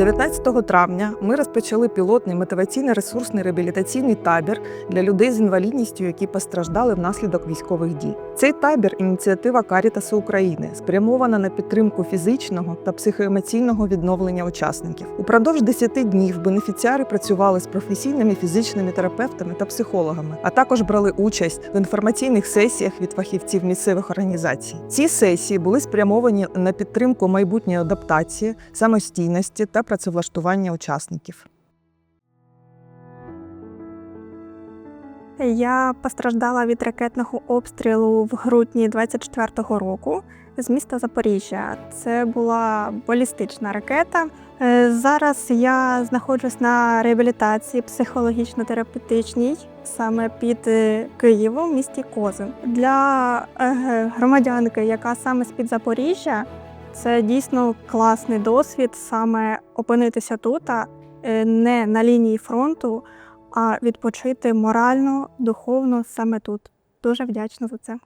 19 травня ми розпочали пілотний мотиваційно-ресурсний реабілітаційний табір для людей з інвалідністю, які постраждали внаслідок військових дій. Цей табір ініціатива Карітасу України, спрямована на підтримку фізичного та психоемоційного відновлення учасників. Упродовж 10 днів бенефіціари працювали з професійними фізичними терапевтами та психологами, а також брали участь в інформаційних сесіях від фахівців місцевих організацій. Ці сесії були спрямовані на підтримку майбутньої адаптації, самостійності та працевлаштування учасників. Я постраждала від ракетного обстрілу в грудні 24-го року з міста Запоріжжя. Це була балістична ракета. Е, Зараз я знаходжусь на реабілітації психологічно-терапевтичній саме під е, Києвом, в місті Козин. Для е, громадянки, яка саме з-під Запоріжжя, це дійсно класний досвід саме опинитися тут, е, не на лінії фронту, а відпочити морально, духовно саме тут. Дуже вдячна за це.